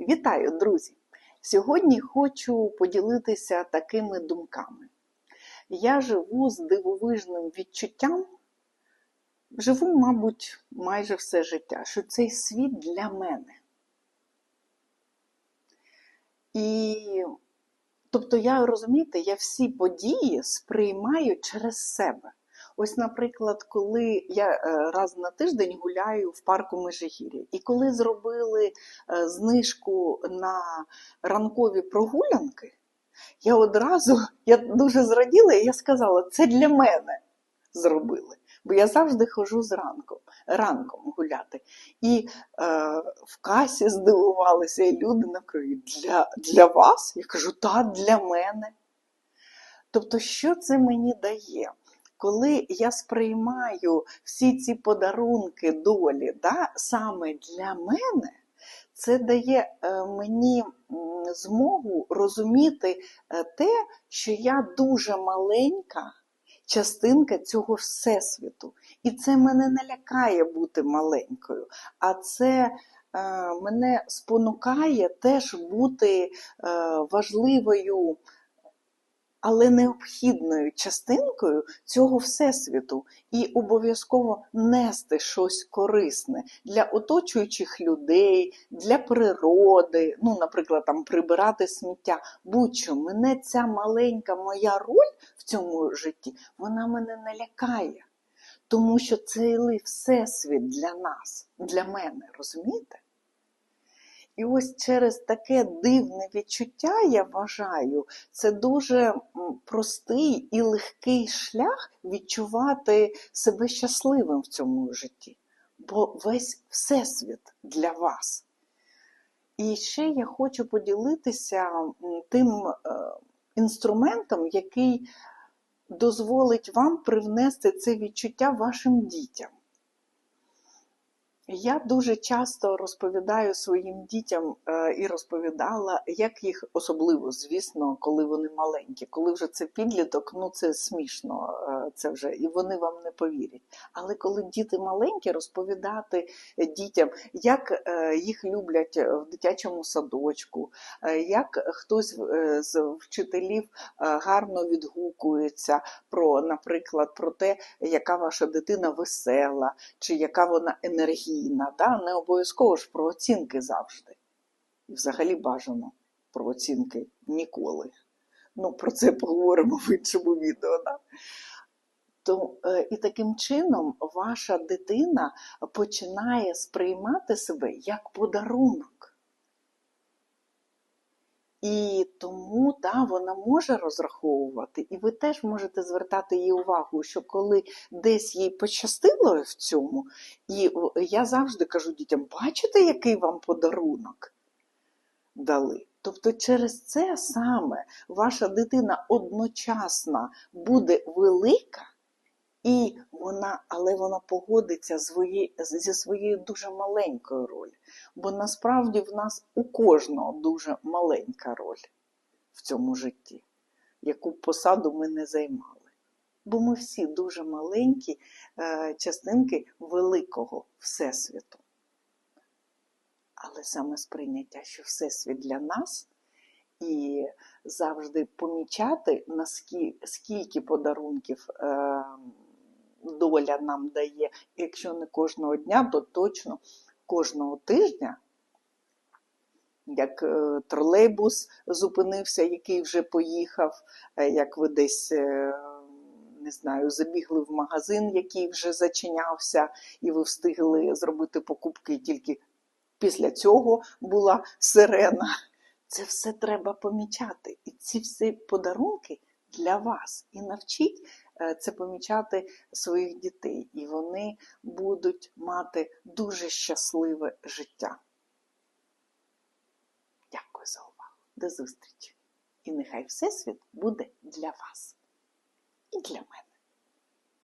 Вітаю, друзі! Сьогодні хочу поділитися такими думками. Я живу з дивовижним відчуттям, живу, мабуть, майже все життя, що цей світ для мене. І, тобто, я розумієте, я всі події сприймаю через себе. Ось, наприклад, коли я е, раз на тиждень гуляю в парку Межигір'я, і коли зробили е, знижку на ранкові прогулянки, я одразу я дуже зраділа, і я сказала, це для мене зробили. Бо я завжди ходжу зранку, ранком гуляти. І е, в касі здивувалися, і люди навкруги, для, для вас? Я кажу, так, для мене. Тобто, що це мені дає? Коли я сприймаю всі ці подарунки долі да, саме для мене, це дає е, мені змогу розуміти е, те, що я дуже маленька частинка цього всесвіту. І це мене не лякає бути маленькою, а це е, мене спонукає теж бути важливою але необхідною частинкою цього всесвіту і обов'язково нести щось корисне для оточуючих людей, для природи, ну, наприклад, там прибирати сміття. Будь-що мене ця маленька моя роль в цьому житті, вона мене не лякає. Тому що цілий всесвіт для нас, для мене, розумієте? І ось через таке дивне відчуття, я вважаю, це дуже простий і легкий шлях відчувати себе щасливим в цьому житті. Бо весь всесвіт для вас. І ще я хочу поділитися тим е, інструментом, який дозволить вам привнести це відчуття вашим дітям. Я дуже часто розповідаю своїм дітям е, і розповідала, як їх особливо, звісно, коли вони маленькі, коли вже це підліток, ну це смішно, е, це вже і вони вам не повірять. Але коли діти маленькі, розповідати дітям, як е, їх люблять в дитячому садочку, як хтось з вчителів гарно відгукується про, наприклад, про те, яка ваша дитина весела, чи яка вона енергійна надійна, да? не обов'язково ж про оцінки завжди. І взагалі бажано про оцінки ніколи. Ну, про це поговоримо в іншому відео. Да? То, е, І таким чином ваша дитина починає сприймати себе як подарунок. І тому да, вона може розраховувати, і ви теж можете звертати її увагу, що коли десь їй пощастило в цьому, і я завжди кажу дітям: бачите, який вам подарунок дали? Тобто через це саме ваша дитина одночасно буде велика. І вона, але вона погодиться свої, зі своєю дуже маленькою роль. Бо насправді в нас у кожного дуже маленька роль в цьому житті, яку посаду ми не займали. Бо ми всі дуже маленькі е, частинки великого Всесвіту. Але саме сприйняття, що Всесвіт для нас, і завжди помічати, наскільки подарунків. Е, доля нам дає, якщо не кожного дня, то точно кожного тижня. Як е, тролейбус зупинився, який вже поїхав, е, як ви десь, е, не знаю, забігли в магазин, який вже зачинявся, і ви встигли зробити покупки, і тільки після цього була сирена. Це все треба помічати. І ці всі подарунки для вас. І навчіть це помічати своїх дітей, і вони будуть мати дуже щасливе життя. До зустрічі! І нехай Всесвіт буде для вас і для мене.